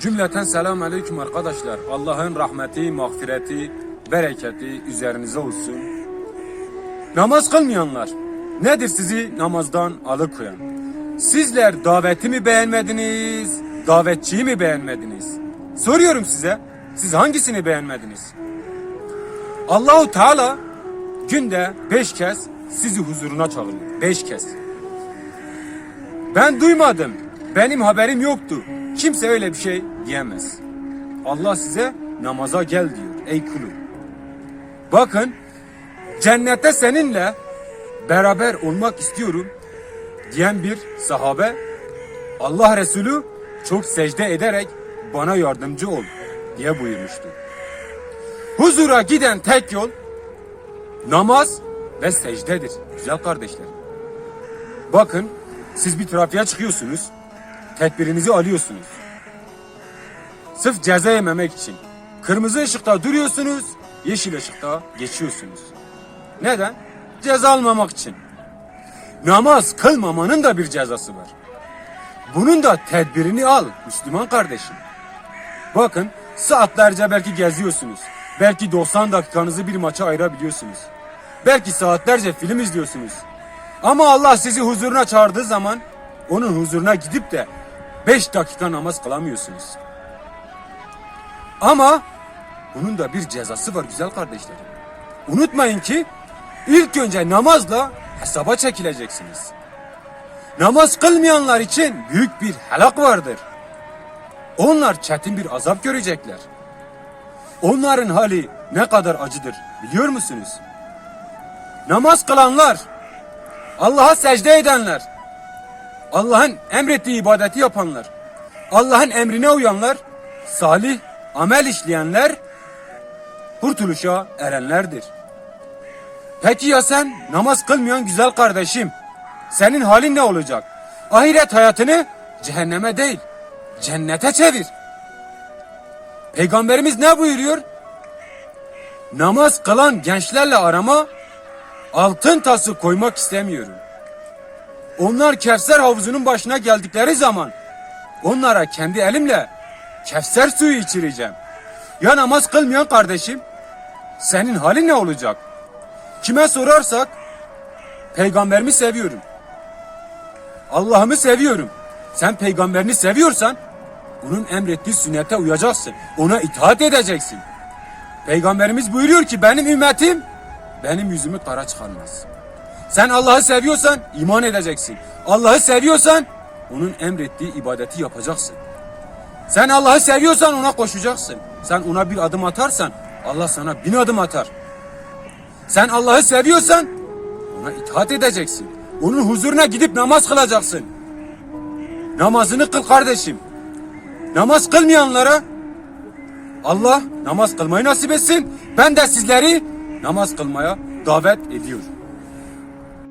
Cümleten selamun aleyküm arkadaşlar. Allah'ın rahmeti, mağfireti, bereketi üzerinize olsun. Namaz kılmayanlar, nedir sizi namazdan alıkoyan? Sizler daveti mi beğenmediniz, davetçiyi mi beğenmediniz? Soruyorum size, siz hangisini beğenmediniz? Allahu Teala günde beş kez sizi huzuruna çağırıyor. Beş kez. Ben duymadım. Benim haberim yoktu. Kimse öyle bir şey diyemez. Allah size namaza gel diyor ey kulum. Bakın cennette seninle beraber olmak istiyorum diyen bir sahabe Allah Resulü çok secde ederek bana yardımcı ol diye buyurmuştu. Huzura giden tek yol namaz ve secdedir güzel kardeşlerim. Bakın siz bir trafiğe çıkıyorsunuz. Tedbirinizi alıyorsunuz. Sırf ceza yememek için. Kırmızı ışıkta duruyorsunuz, yeşil ışıkta geçiyorsunuz. Neden? Ceza almamak için. Namaz kılmamanın da bir cezası var. Bunun da tedbirini al Müslüman kardeşim. Bakın saatlerce belki geziyorsunuz. Belki 90 dakikanızı bir maça ayırabiliyorsunuz. Belki saatlerce film izliyorsunuz. Ama Allah sizi huzuruna çağırdığı zaman onun huzuruna gidip de 5 dakika namaz kılamıyorsunuz. Ama bunun da bir cezası var güzel kardeşlerim. Unutmayın ki ilk önce namazla hesaba çekileceksiniz. Namaz kılmayanlar için büyük bir helak vardır. Onlar çetin bir azap görecekler. Onların hali ne kadar acıdır biliyor musunuz? Namaz kılanlar, Allah'a secde edenler, Allah'ın emrettiği ibadeti yapanlar, Allah'ın emrine uyanlar, salih amel işleyenler kurtuluşa erenlerdir. Peki ya sen namaz kılmayan güzel kardeşim? Senin halin ne olacak? Ahiret hayatını cehenneme değil, cennete çevir. Peygamberimiz ne buyuruyor? Namaz kılan gençlerle arama altın tası koymak istemiyorum. Onlar Kevser havuzunun başına geldikleri zaman onlara kendi elimle Kevser suyu içireceğim. Ya namaz kılmayan kardeşim senin halin ne olacak? Kime sorarsak peygamberimi seviyorum. Allah'ımı seviyorum. Sen peygamberini seviyorsan onun emrettiği sünnete uyacaksın. Ona itaat edeceksin. Peygamberimiz buyuruyor ki benim ümmetim benim yüzümü kara çıkarmaz. Sen Allah'ı seviyorsan iman edeceksin. Allah'ı seviyorsan onun emrettiği ibadeti yapacaksın. Sen Allah'ı seviyorsan ona koşacaksın. Sen ona bir adım atarsan Allah sana bin adım atar. Sen Allah'ı seviyorsan ona itaat edeceksin. Onun huzuruna gidip namaz kılacaksın. Namazını kıl kardeşim. Namaz kılmayanlara Allah namaz kılmayı nasip etsin. Ben de sizleri namaz kılmaya davet ediyorum.